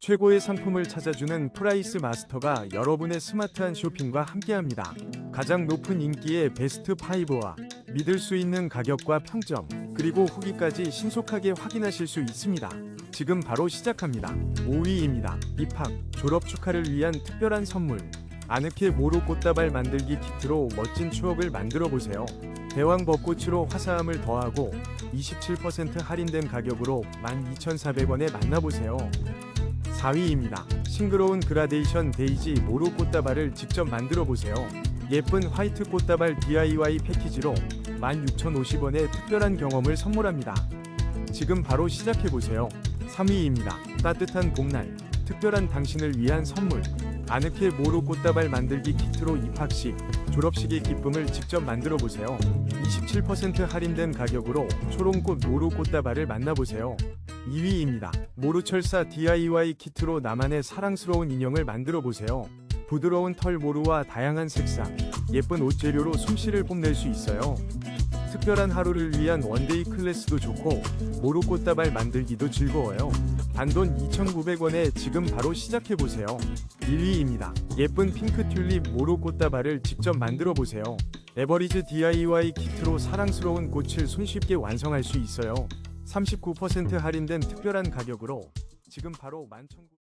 최고의 상품을 찾아주는 프라이스 마스터가 여러분의 스마트한 쇼핑과 함께합니다. 가장 높은 인기의 베스트 5와 믿을 수 있는 가격과 평점, 그리고 후기까지 신속하게 확인하실 수 있습니다. 지금 바로 시작합니다. 5위입니다. 입학, 졸업 축하를 위한 특별한 선물. 아늑해 모로 꽃다발 만들기 키트로 멋진 추억을 만들어 보세요. 대왕 벚꽃으로 화사함을 더하고 27% 할인된 가격으로 12,400원에 만나보세요. 4위입니다. 싱그러운 그라데이션 데이지 모로 꽃다발을 직접 만들어 보세요. 예쁜 화이트 꽃다발 DIY 패키지로 16,050원의 특별한 경험을 선물합니다. 지금 바로 시작해 보세요. 3위입니다. 따뜻한 봄날, 특별한 당신을 위한 선물. 아늑해 모로 꽃다발 만들기 키트로 입학식, 졸업식의 기쁨을 직접 만들어 보세요. 27% 할인된 가격으로 초롱꽃 모로 꽃다발을 만나보세요. 2위입니다. 모루철사 DIY 키트로 나만의 사랑스러운 인형을 만들어 보세요. 부드러운 털 모루와 다양한 색상, 예쁜 옷 재료로 솜씨를 뽐낼 수 있어요. 특별한 하루를 위한 원데이 클래스도 좋고 모루 꽃다발 만들기도 즐거워요. 단돈 2,900원에 지금 바로 시작해 보세요. 1위입니다. 예쁜 핑크 튤립 모루 꽃다발을 직접 만들어 보세요. 에버리즈 DIY 키트로 사랑스러운 꽃을 손쉽게 완성할 수 있어요. 39% 할인된 특별한 가격으로 지금 바로 11,900원